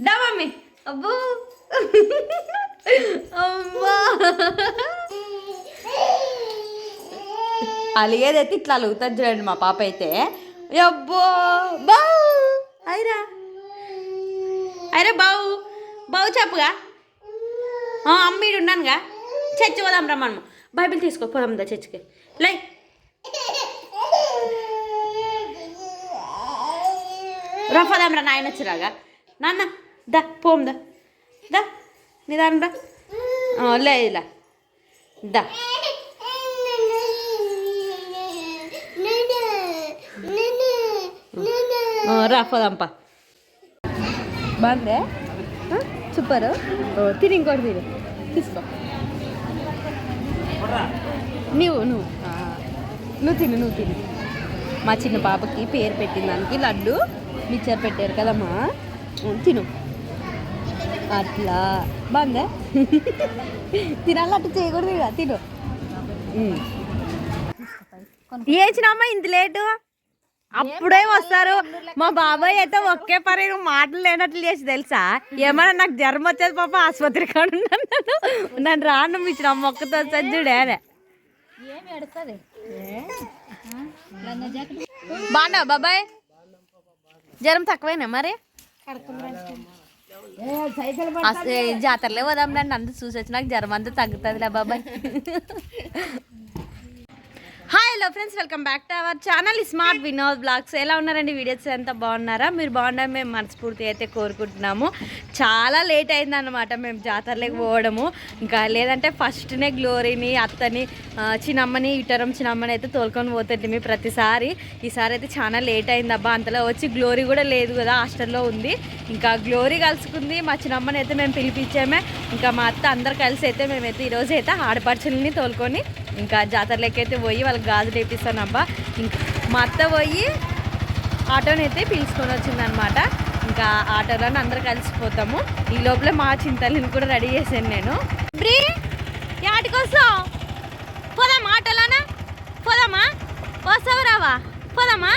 దా mummy. అబ్బో. అమ్మా. అలిగేదైతే ఇట్లా అలుగుతుంది చూడండి మా పాప అయితే. అబ్బో. బావు. అయిరా. అయిరా బావు. బావు చెప్పుగా అమ్మీడు ఉన్నానుగా. చర్చి పోదాం రా మనము. బైబిల్ తీసుకో పోదాం దా చర్చికి. లై. రా రా నాయన వచ్చిరాగా. నాన్న. దా పోందా దా దా నిదానం రా లే ఇలా దా ఆ, రా బాగుందే సూపర్ తిని ఇంకోటి తిని తీసుకో నువ్వు నువ్వు నువ్వు తిను నువ్వు తిను మా చిన్న పాపకి పేరు పెట్టిన దానికి లడ్డు మిక్చర్ పెట్టారు కదమ్మా తిను అట్లా. బాగుందా? తినాలి అట్లా చేయకూడదు ఇక తిను. ఏచినమ్మా ఇంత లేటు? అప్పుడే వస్తారు. మా బాబాయ్ అయితే ఒకే పని మాటలు లేనట్లు చేసి తెలుసా? ఏమన్నా నాకు జ్వరం వచ్చేది పాప ఆసుపత్రి కాడ నన్ను. రాను ఇచ్చిన మొక్కతో వచ్చేది చూడే ఏమి. ఎడుతుంది బాగున్నావు బాబాయ్? జ్వరం తక్కువేనా మరి? అసలు జాతరలే పోదాం రండి అంత చూసి వచ్చి నాకు జ్వరం అంతా తగ్గుతుందిలే బాబాయ్. Friends welcome back to our channel smart Vinod blogs ఎలా ఉన్నారండి? వీడియోస్ అంతా బాగున్నారా? మీరు బాగున్నారు మేము మనస్ఫూర్తి అయితే కోరుకుంటున్నాము. చాలా లేట్ అయిందన్నమాట మేము జాతరలోకి పోవడము. ఇంకా లేదంటే ఫస్ట్నే గ్లోరీని అత్తని చిన్నమ్మని ఇటరం చిన్నమ్మని అయితే తోలుకొని పోతుంది ప్రతిసారి. ఈసారి అయితే చాలా లేట్ అయింది అబ్బా అంతలో వచ్చి గ్లోరీ కూడా లేదు కదా హాస్టల్లో ఉంది. ఇంకా గ్లోరీ కలుసుకుంది. మా చిన్నమ్మని అయితే మేము పిలిపించామే. ఇంకా మా అత్త అందరు కలిసి అయితే మేమైతే ఈరోజు అయితే ఆడపడుచుల్ని తోలుకొని ఇంకా జాతరలోకి అయితే పోయి వాళ్ళకి గాజులు వేపిస్తాను అబ్బా ఇంకా మా అత్త పోయి ఆటోని అయితే పిలుచుకొని వచ్చిందనమాట. ఇంకా ఆటోలోనే అందరు కలిసిపోతాము ఈ లోపల మా చింతల్ని కూడా రెడీ చేశాను నేను. బ్రీ యాటికోసం పోదామా ఆటోలోనా? పోదామా? వస్తావు రావా? పోదామా?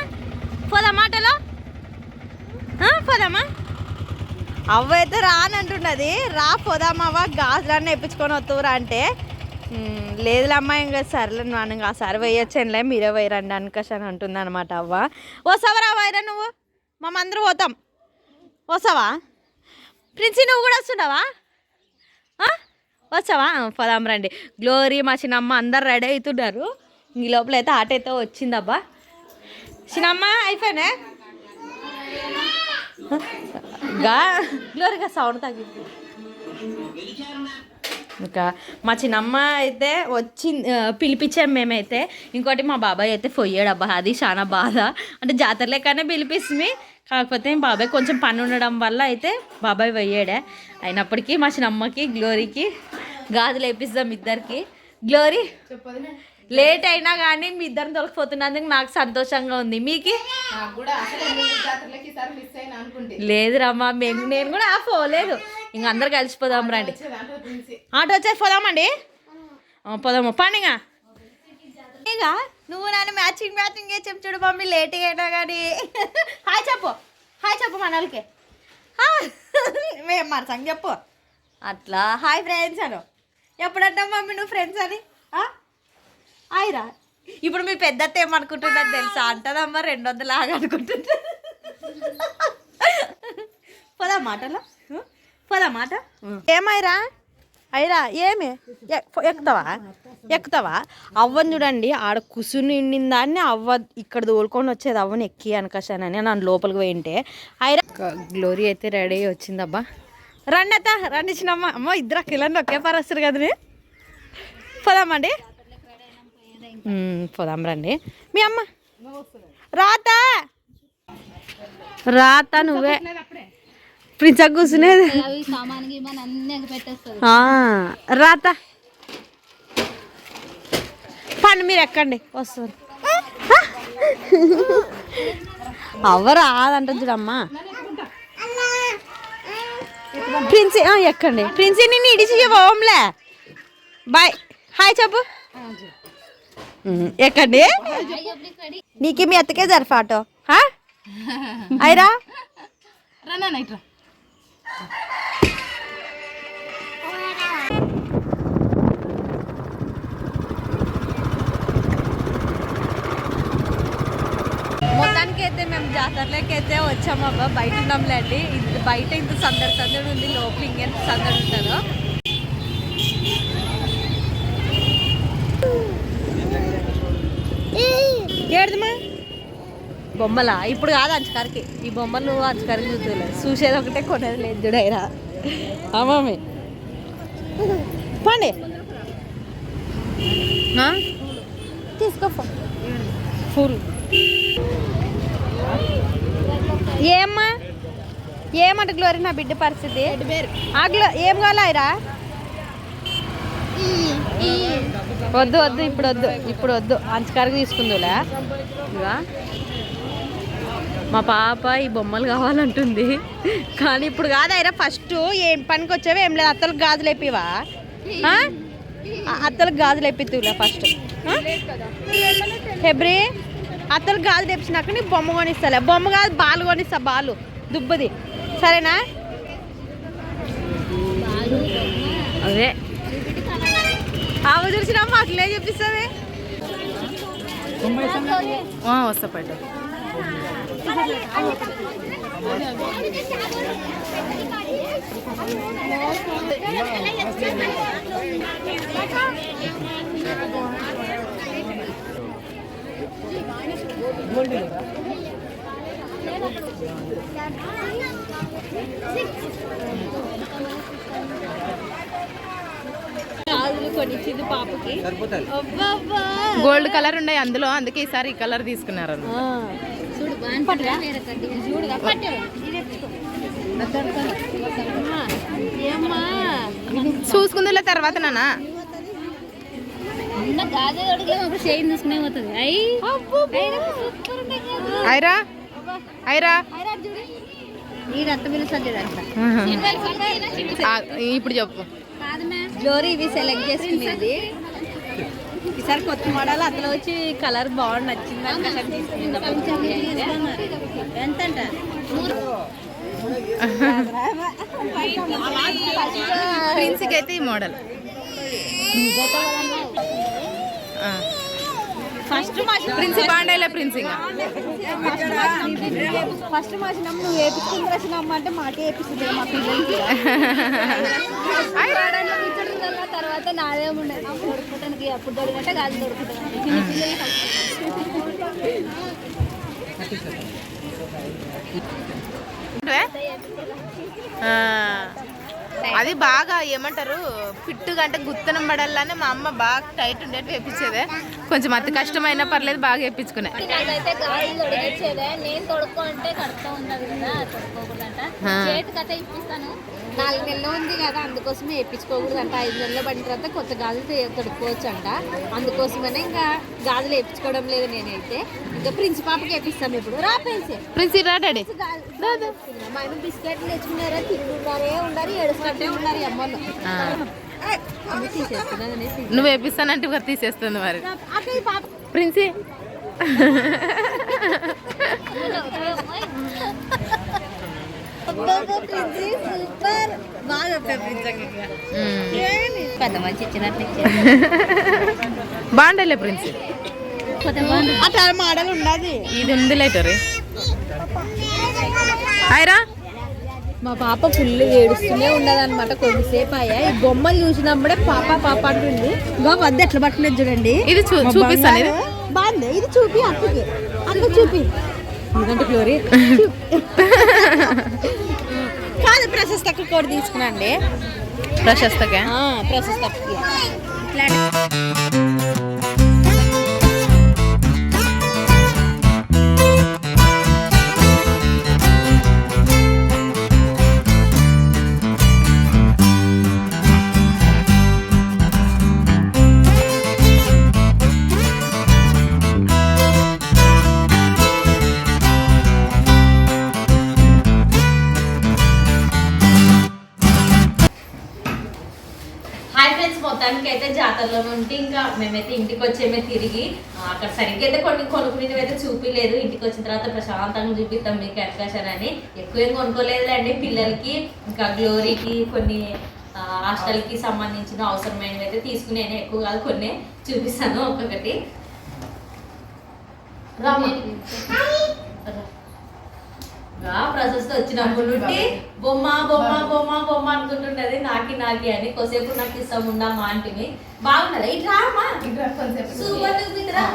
పోదామా ఆటోలో? పోదామా? అవ్వ అయితే రానంటున్నది. రా పోదామావా గాజులన్నీ ఎప్పించుకొని వస్తువురా అంటే. లేదులే అమ్మ ఇంకా సర్లే నాన్న ఇంకా సార్ వేయొచ్చానులే మీరే వేయరండి అనుకష్ అని అంటుంది అనమాట అవ్వ. వస్తావా వైరా నువ్వు? మమ్మందరూ పోతాం. వస్తావా? ప్రిన్సీ నువ్వు కూడా వస్తున్నావా? వచ్చావా వస్తావా? పోదాం రండి. గ్లోరీ మా చిన్నమ్మ అందరు రెడీ అవుతున్నారు. ఈ లోపల అయితే ఆట అయితే వచ్చిందబ్బా. చిన్నమ్మ అయిపోయినా? గా గ్లోరీగా సౌండ్ తగ్గింది ఇంకా మా చిన్నమ్మ అయితే వచ్చి ఆ, పిలిపించాం మేమైతే. ఇంకోటి మా బాబాయ్ అయితే పొయ్యాడు అబ్బా అది చాలా బాధ. అంటే జాతర లెక్కనే పిలిపిస్తుంది. కాకపోతే బాబాయ్ కొంచెం పని ఉండడం వల్ల అయితే బాబాయ్ పోయాడే. అయినప్పటికీ మా చిన్నమ్మకి గ్లోరీకి గాజులు వేపిస్తాం ఇద్దరికి. గ్లోరీ లేట్ అయినా కానీ మీ ఇద్దరిని తొలగిపోతున్నందుకు నాకు సంతోషంగా ఉంది. మీకు? లేదురమ్మా మేము నేను కూడా ఆ పోలేదు. ఇంక అందరు కలిసిపోదాం రండి. ఆటో వచ్చేసి పోదామండి? పోదాము. పండుగ. ఇక నువ్వు నన్ను మ్యాచింగ్ మ్యాచింగ్ చెప్పు చూడు మమ్మీ లేట్ అయినా కానీ. హాయ్ చెప్పు. హాయ్ చెప్పు మన వాళ్ళకి మేము మన సంగ చెప్పు. అట్లా. హాయ్ ఫ్రెండ్స్ అను. ఎప్పుడంటావు మమ్మీ నువ్వు ఫ్రెండ్స్ అని? ఆ? హాయ్ రా ఇప్పుడు మీ పెద్దత్త ఏమనుకుంటున్నది తెలుసా? అంటదమ్మా రెండు వందలు ఆగా అనుకుంటున్నా పోదా మాటలో. పోదా మాట? ఏమైరా? అయిరా ఏమి? ఎక్కుతావా? ఎక్కుతావా? అవ్వని చూడండి ఆడ కుసుని నిండిన దాన్ని అవ్వ ఇక్కడ తోలుకొని వచ్చేది అవ్వని ఎక్కి అనకశానని నన్ను లోపలికి పోయింటే. అయిరా. గ్లోరీ అయితే రెడీ వచ్చిందబ్బా. రండి అత్త రండి చిన్నమ్మ. అమ్మ ఇద్దరు కిలండి ఒకే పరస్తారు కదండి పోదామండి పోదాం రండి. మీ అమ్మ. రాత. రాత నువ్వే. ప్రిన్స కూర్చునేది రాత. పండి మీరు ఎక్కండి వస్తారు. అవ్వ రాదంట చూడమ్మా. ప్రిన్సీ ఎక్కండి. ప్రిన్సీ నిన్ను ఇడిచి పోవంలే బాయ్. హాయ్ చెప్పు. ఎక్కండి. నీకు మీ అత్తకే జరఫాటో. అయిరా రన్నా ఇట్రా మొత్తానికి అయితే మేము జాతరలోకి అయితే వచ్చాము అబ్బా. బయట ఉన్నాంలేండి. ఇది బయట ఇంత సందడి సందడి ఉంది. లోపల ఇంకెంత సందడి ఉంటుందో. ఏడదమ్మా? బొమ్మలా? ఇప్పుడు కాదు అంచకారికి. ఈ బొమ్మలు అంచకారికి చూసుకోలేదు చూసేది ఒకటే కొనేది లేదు చూడైరా అమ్మమ్మి పండి. తీసుకో ఫుల్. ఏమ్మా? ఏమంట గ్లోరీ నా బిడ్డ పరిస్థితి? ఆ గ్లో ఏం కావాలరా వద్దు వద్దు ఇప్పుడు వద్దు ఇప్పుడు వద్దు. అంచకారకు తీసుకుందులే ఇవా మా పాప ఈ బొమ్మలు కావాలంటుంది. కానీ ఇప్పుడు కాదు అయిరా ఫస్ట్ ఏం పనికి వచ్చావో ఏం లేదు అత్తలకు గాజులు? ఆ, అత్తలకు గాజులు ఎప్పితులే ఫస్ట్. ఫిబ్రి అత్తలకు గాజులు తెప్పించినాక నీకు బొమ్మ కొనిస్తాలే. బొమ్మ కాదు బాలు కొనిస్తా బాలు. దుబ్బది. సరేనా? అదే. ఆమె చూసినమ్మా అట్లే చెప్పిస్తుంది వస్తా పడ్డ కొనిచ్చింది పాపకి. అబ్బబ్బా. గోల్డ్ కలర్ ఉన్నాయి అందులో అందుకే ఈసారి ఈ కలర్ తీసుకున్నారు చూసుకుందులే తర్వాత కదా ఐరా. ఇప్పుడు చెప్పు. గ్లోరీ ఇవి సెలెక్ట్ చేసుకునేది. ఈసారి కొత్త మోడల్ అందులో వచ్చి కలర్ బాగుంది నచ్చింది. అని కలర్ తీసుకుంది ఎంతంట? ప్రిన్స్కి అయితే ఈ మోడల్. ఫస్ట్ మాసిన ప్రిన్స్ బాగుండేలే ప్రిన్స్ ఇంకా ఫస్ట్ మాసినప్పుడు నువ్వు వేపించుకుని రచనమ్మ అంటే మాకే వేపిస్తుంది మా పిల్లలకి. తర్వాత నాదే ఉండదు దొరుకుతానికి అప్పుడు దొరికంటే గాజు దొరుకుతుంది. ఆ, అది బాగా ఏమంటారు ఫిట్టుగా అంటే గుత్తనం పడాలని మా అమ్మ బాగా టైట్ ఉండేట్టు వేపించేదే. కొంచెం అతి కష్టమైనా పర్లేదు బాగా వేపించుకునే. నేను తొడుక్కో అంటే కడుపుతో ఉన్నది కదా తొడుక్కోకూడదంట ఆ. చేతికి అయితే ఇప్పిస్తాను. నాలుగు నెలలు ఉంది కదా అందుకోసమే వేయించుకోకూడదు అంట. ఐదు నెలలు పడిన తర్వాత కొత్త గాజులు తొడుక్కోవచ్చు అంట అందుకోసమనే ఇంకా గాజులు వేయించుకోవడం లేదు నేనైతే. ఇంకా ప్రిన్స్ పాపకి వేపిస్తాం ఇప్పుడు. రా ప్రిన్స్. డాడీ. మా బిస్కెట్లు తెచ్చుకున్నారా తింటున్నారే ఉండాలి ఏడుస్తున్నట్టే ఉండాలి అమ్మలు నువ్వు వేపిస్తానంటే ఇవాళ తీసేస్తుంది మరి. ప్రిన్సీ. ఇచ్చినట్లు బాగుండలే ప్రిన్స్. అట్లా మోడల్ ఉండదు ఇది ఉంది లేటరీ హాయ్రా మా పాప ఫుల్ ఏడుస్తూనే ఉండదు అనమాట కొద్దిసేపు అయ్యా. ఈ బొమ్మలు చూసినప్పుడే పాప పాప అంటుంది. ఇంకా వద్ద ఎట్లా పట్టుకునేది చూడండి. ఇది చూపిస్తాను. బాగుంది ఇది చూపి అక్కకి. అక్క చూపి. ఎందుకంటే గ్లోరీ కాదు ప్రశస్త కూడా తీసుకున్నాండి ప్రశస్తగా? ప్రశస్త అక్కకి మొత్తానికి అయితే జాతరలో నుండి ఇంకా మేమైతే ఇంటికి వచ్చేమే తిరిగి అక్కడ సరిగ్గా అయితే కొన్ని కొనుక్కునేవి అయితే చూపిలేదు. ఇంటికి వచ్చిన తర్వాత ప్రశాంతంగా చూపిస్తాం మీకు ఎట్కాషన్ అని. ఎక్కువ ఏం కొనుక్కోలేదులేండి పిల్లలకి. ఇంకా గ్లోరీకి కొన్ని హాస్టల్కి సంబంధించిన అవసరమైనవి అయితే తీసుకునేది ఎక్కువ కాదు కొన్ని చూపిస్తాను ఒక్కొక్కటి. రా ప్రశస్త వచ్చినప్పుడు నుండి బొమ్మ బొమ్మ బొమ్మ. బొమ్మ అనుకుంటుంటది. నాకి నాకి అని కొసేపు నాకు ఇష్టం ఉండమ్మా అంటివి బాగున్నదా ఇట్లా అమ్మా సూపర్ చూపిద్దిరా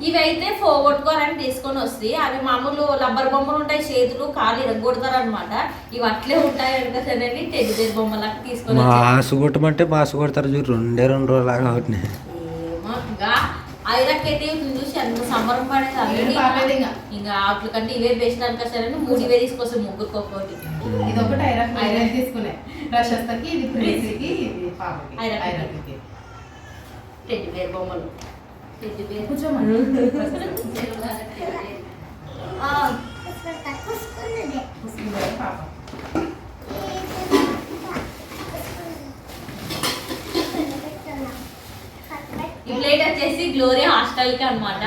ఇవైతే పోగొట్టుకోరని తీసుకొని వస్తాయి అవి మామూలు రబ్బర్ బొమ్మలు ఉంటాయి చేతులు కాలు ఇరగొడతారు అనమాట ఇవి అట్లే ఉంటాయి అంటే సరే టెడ్డి బేర్ బొమ్మలకు తీసుకొని. మాసు కొట్టమంటే మాసు కొడతారు చూడు. రెండే రెండు రోజులు లాగా ఒకటి ఇవి చూసి ఎంత సంబరం పడేది పర్లేదు ఇంకా. వాటి కంటే ఇవే బెస్ట్ అనుకోసారని మూడు ఇవే తీసుకొస్తాం ముగ్గురికి ఒక్కొక్కటి ఇది ఒకటి ఐరన్ ఐరన్ తీసుకునే. ప్రశస్తకి ఇది ప్రేసికి ఇది పాపకి. ఐరన్కి టెడ్డి బేర్ బొమ్మలు. టెడ్డి బేర్ కూర్చోమని పాప. ప్లేట్ వచ్చేసి గ్లోరీ హాస్టల్కి అనమాట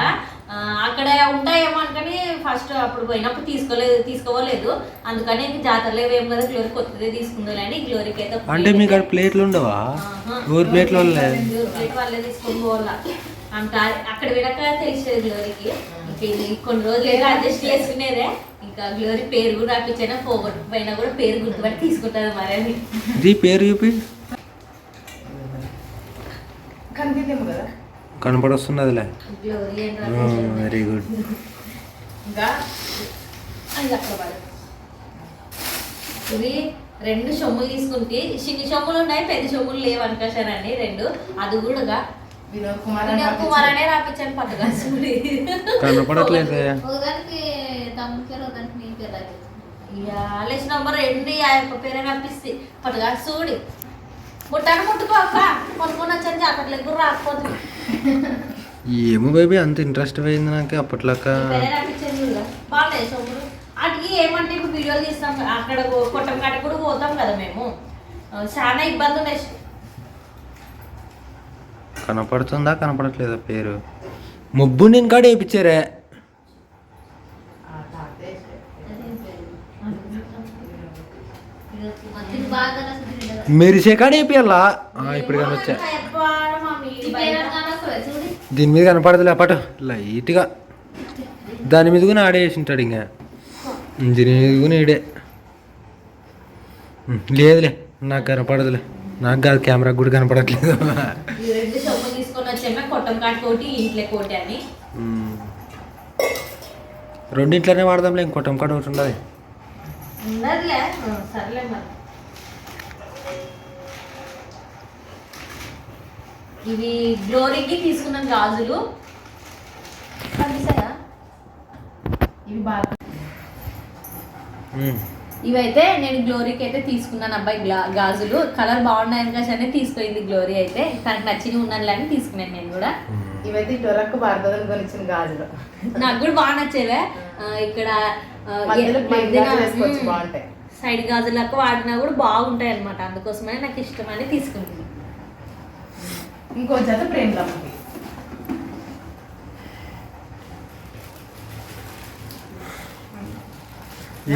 అక్కడ ఉంటాయేమో అనుకని ఫస్ట్ అప్పుడు పోయినప్పుడు తీసుకోలేదు తీసుకోలేదు అందుకని ఇంక జాతరలో ఏం కదా గ్లోరీ కొత్తదే తీసుకుందో అని గ్లోరీకి అయితే అంటే మీకు అక్కడ ప్లేట్లు ఉండవా. ఊరు ప్లేట్లు ప్లేట్ వాళ్ళే తీసుకొని పోవాలా. అంట అక్కడ వినక తెలిసేది గ్లోరీకి కొన్ని రోజులు ఏదో అడ్జస్ట్ చేసుకునేదే. ఇంకా గ్లోరీ పేరు కూడా రాపించైనా పోగొట్టుకుపోయినా కూడా పేరు గుర్తుపట్టి తీసుకుంటుంది మరి అని పేరు చూపి. కనిపిందేమో కదా. కనపడొస్తున్నదిలే. వెరీ గుడ్ పడు. ఇవి రెండు సొమ్ములు తీసుకుంటే చిన్ని సొమ్ములు ఉన్నాయి పెద్ద సొమ్ములు లేవు అనుకోసానండి రెండు అది కూడా వినోద్ కుమార్ అని వినోద్ కుమార్ పంపించారు. అనే రాపించాను పట్టుగా చూడి కనపడట్లేదే ఒకదానికి తమ్ముడి పేరు ఒకదానికి నీ పేరు రాలేదు. లేచి నంబర్ రెండు ఆ యొక్క పేరే రప్పిస్తే పట్టుగా చూడి ముట్టాను ముట్టుకో అక్క కొనుక్కొని వచ్చాను జాతరలకు రాకపోతుంది ఏమో బేబీ అంత ఇంట్రెస్ట్ పోయింది నాకు వాటికి ఏమంటే ఇప్పుడు వీడియోలు తీస్తాం అక్కడ కొట్టం కాడ కూడా పోతాం కదా మేము. చాలా ఇబ్బంది ఉన్నాయి కనపడుతుందా కనపడట్లేదా పేరు? ముబ్బు నేను కాడ వేయించారే. మెరిసే కాడ వేపియాలా? ఇప్పుడు కనొచ్చా ఈ పేరు అనగానే వస్తుంది, చూడు దీని మీద కనపడదులే పటు లైట్గా. దాని మీద కూడా ఆడే వేసింటాడు ఇంకా. దీని మీద కూడా ఈడే. లేదులే నాకు కనపడదులే. నాకు కాదు కెమెరా కూడా కనపడట్లేదు. రెండింట్లోనే వాడదాంలే ఇంకోటం కాడ ఒకటి ఉండదు ఉన్నదిలే ఆ, సర్లే మరి ఇవి గ్లోరీకి తీసుకున్న గాజులు. కనిపిస్తాయా? ఇవి బాగా. ఇవైతే నేను గ్లోరీకి అయితే తీసుకున్నాను అబ్బాయి గ్లా గాజులు. కలర్ బాగున్నాయని kasi తీసుకుంది గ్లోరీ అయితే. తనకు నచ్చినవి ఉన్నాను అని తీసుకున్నాను నేను కూడా. ఇవైతే డొరకు భారతదని కొనిచ్చిన గాజులు. నాకు కూడా బాగా నచ్చేవే. ఇక్కడ. సైడ్ గాజులకు వాడినా కూడా బాగుంటాయి అనమాట అందుకోసమనే నాకు ఇష్టమని తీసుకుంటున్నాను ఇంకో జత ప్రేమలమ్మకి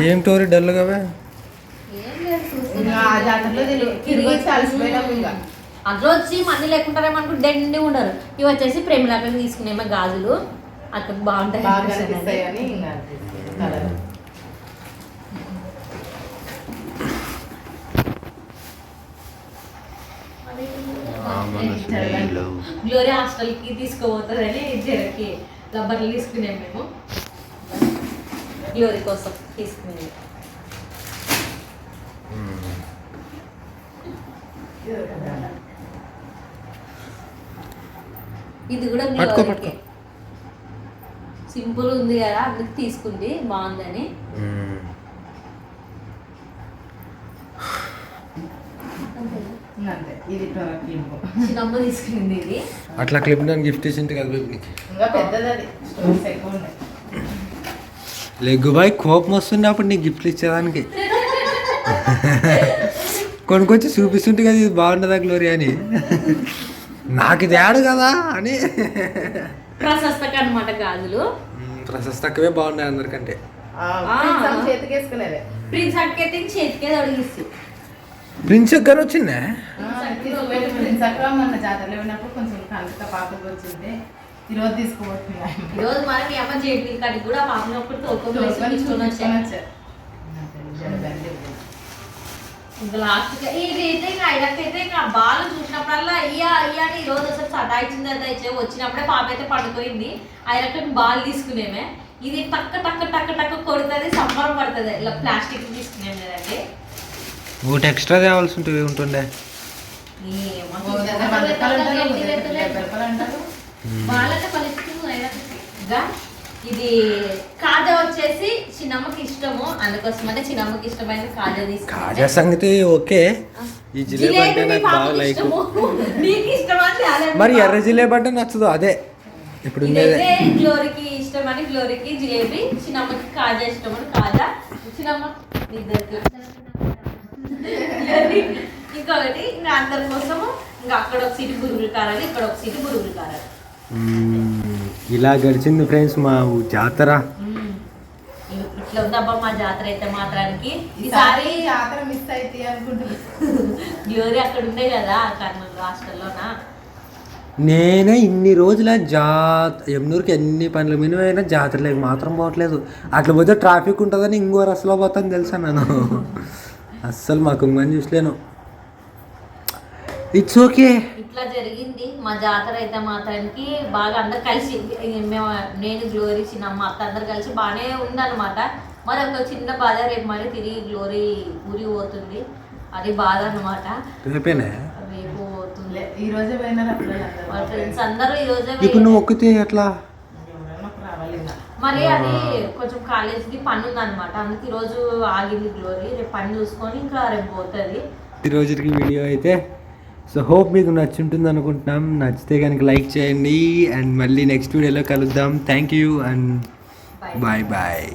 ఏం టోరీ అలసిపోయినాం ఇంకా అందులో వచ్చి మంది లేకుంటారేమో అనుకుంటే దండి ఉండరు. ఇవి వచ్చేసి ప్రేమలాగా తీసుకునేమో గాజులు. అక్కడ బాగుంటాయి బాగా అనిపిస్తుంది కనిపిస్తాయి అని. అని ఇంకా కలర్ గ్లోరీ హాస్టల్కి తీసుకోబోతుందని జరకి రబ్బర్లు తీసుకున్నాం మేము. గ్లోరీ కోసం తీసుకునేది ఇది కూడా గ్లోరీకే సింపుల్ ఉంది కదా అందుకు తీసుకుంది బాగుందని. అంతే ఇది తీసుకునింది అట్లా క్లిప్ నన్ను గిఫ్ట్ ఇచ్చింది కదా బేబీ నీకు ఇంకా పెద్దది స్టోన్స్ ఎక్కువ ఉన్నాయి. లెగ్గు బాయ్ కోపం వస్తుంది అప్పుడు నీకు గిఫ్ట్లు ఇచ్చేదానికి. కొన్ని కొంచెం చూపిస్తుంటే కదా ఇది బాగుంటుందా గ్లోరీ అని. నాకు ఇది యాడు కదా అని. ప్రశస్తక అనమాట గాజులు ప్రశస్తకవే బాగున్నాయి అందరికంటే. చేతికేసుకునేదే ప్రిన్స్ అక్కైతే చేతికే తొడిగిస్తూ ప్రిన్స్ ఎక్కడ వచ్చిందే? ఈరోజు తీసుకోబోతున్నా ఈరోజు మరి మీ అమ్మ చేతి కాడికి కూడా పాపనప్పుడు తోకం తీసుకొని వచ్చాను ఇంకా లాస్ట్ ఇది అయితే ఇంకా ఆయనకైతే ఇంకా బాలు చూసినప్పుడల్లా అయ్యా అయ్యా అని ఈ రోజు అసలు సతాయించింది అయితే వచ్చినప్పుడే పాప అయితే పడుకోయింది. ఆయనకి బాల్ తీసుకునేమే. ఇది టక్క టక్క టక్క టక్క కొడుతుంది సంబరం పడుతుంది. ఇలా ప్లాస్టిక్ తీసుకునేది కదండి. ఒకటి ఎక్స్ట్రా తేవాల్సి ఉంటుంది ఉంటుండే. ఇది కాజా వచ్చేసి చిన్నమ్మకి ఇష్టము. అందుకోసం అంటే చిన్నమ్మకి ఇష్టమైన కాజా కాజా తీసుకున్నాను సంగతి ఓకే. ఈ జిలేబీ అంటే నాకు బాగా లైక్. నీకు ఇష్టమా అని తేలేదు మరి ఎర్ర. జిలేబీ అంటే నచ్చదు అదే. ఇప్పుడు గ్లోరీకి ఇష్టం అని గ్లోరీకి జిలేబీ చిన్నమ్మకి కాజా ఇష్టం అని కాజా. చిన్నమ్మ ఇద్దరికి. ఇంకొకటి ఇంకా అందరి కోసము ఇంకా అక్కడ ఒక సీటు బురుగులు కారాలి ఇక్కడ ఒక సీటు బురుగులు కారాలి. ఇలా గడిచింది ఫ్రెండ్స్ మా ఊ- జాతర. ఇట్లా ఉందబ్బా మా జాతర అయితే మాత్రానికి. ఈసారి జాతర మిస్ అయితే అనుకుంటున్నా. గ్లోరీ అక్కడ ఉండే కదా కర్నూలు హాస్టల్లోనా? నేనే ఇన్ని రోజుల జా ఎమ్నూరుకి ఎన్ని పనుల మీద అయినా జాతరలోకి మాత్రం పోవట్లేదు. అట్లా పోతే ట్రాఫిక్ ఉంటుందని ఇంకో రసలో పోతాను తెలుసా నేను. అస్సలు మా కుంగని చూసలేను. ఇట్స్ ఓకే ఇట్లా జరిగింది. మా జాతర అయితే మాత్రానికి బాగా అందరు కలిసి మేము నేను గ్లోరీ చిన్నమ్మ అత్త అందరు కలిసి బాగానే ఉందన్నమాట. మరి ఒక చిన్న బాధ రేపు మరి తిరిగి గ్లోరీ ఊరి పోతుంది. అది బాధ అన్నమాట. రేపేనే? రేపు పోతుంది. ఈ రోజే పోయినారు? ఫ్రెండ్స్ అందరూ ఈ రోజే ఇప్పుడు నువ్వు ఒక్కితే ఎట్లా? మరి అది కొంచెం కాలేజీకి పని ఉందన్నమాట అందుకే ఈ రోజు ఆగింది గ్లోరీ. రేపు పని చూసుకొని ఇంకా రేపు పోతుంది. ఈ రోజుకి వీడియో అయితే సో హోప్ మీకు నచ్చుంటుంది అనుకుంటున్నాం. నచ్చితే కనుక లైక్ చేయండి. అండ్ మళ్ళీ నెక్స్ట్ వీడియోలో కలుద్దాం. Thank you and bye bye.